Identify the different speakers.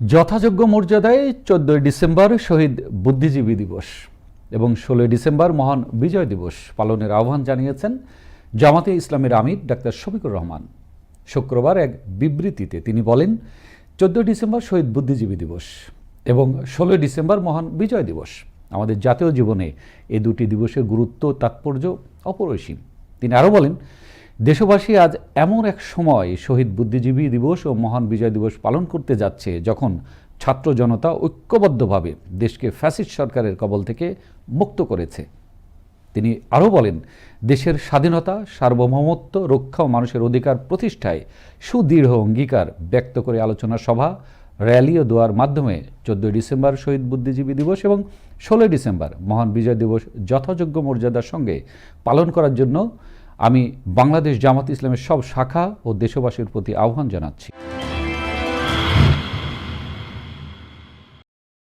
Speaker 1: যথাযোগ্য মর্যাদায় চোদ্দই ডিসেম্বর শহীদ বুদ্ধিজীবী দিবস এবং ষোলোই ডিসেম্বর মহান বিজয় দিবস পালনের আহ্বান জানিয়েছেন জামাতে ইসলামের আমির ডাক্তার শফিকুর রহমান। শুক্রবার এক বিবৃতিতে তিনি বলেন, চোদ্দই ডিসেম্বর শহীদ বুদ্ধিজীবী দিবস এবং ষোলোই ডিসেম্বর মহান বিজয় দিবস। আমাদের জাতীয় জীবনে এই দুটি দিবসের গুরুত্ব, তাৎপর্য অপরিসীম। তিনি আরও বলেন দেশবাসী আজ এমন এক সময় শহীদ বুদ্ধিজীবী দিবস ও মহান বিজয় দিবস পালন করতে যাচ্ছে, যখন ছাত্র জনতা ঐক্যবদ্ধভাবে দেশকে ফ্যাসিস্ট সরকারের কবল থেকে মুক্ত করেছে। তিনি আরও বলেন, দেশের স্বাধীনতা, সার্বভৌমত্ব, রক্ষা ও মানুষের অধিকার প্রতিষ্ঠায় সুদৃঢ় অঙ্গীকার ব্যক্ত করে আলোচনা সভা, র্যালি ও দোয়ার মাধ্যমে চোদ্দই ডিসেম্বর শহীদ বুদ্ধিজীবী দিবস এবং ষোলোই ডিসেম্বর মহান বিজয় দিবস যথাযোগ্য মর্যাদার সঙ্গে পালন করার জন্য আমি বাংলাদেশ জামাত ইসলামের সব শাখা ও দেশবাসীর প্রতি আহ্বান জানাচ্ছি।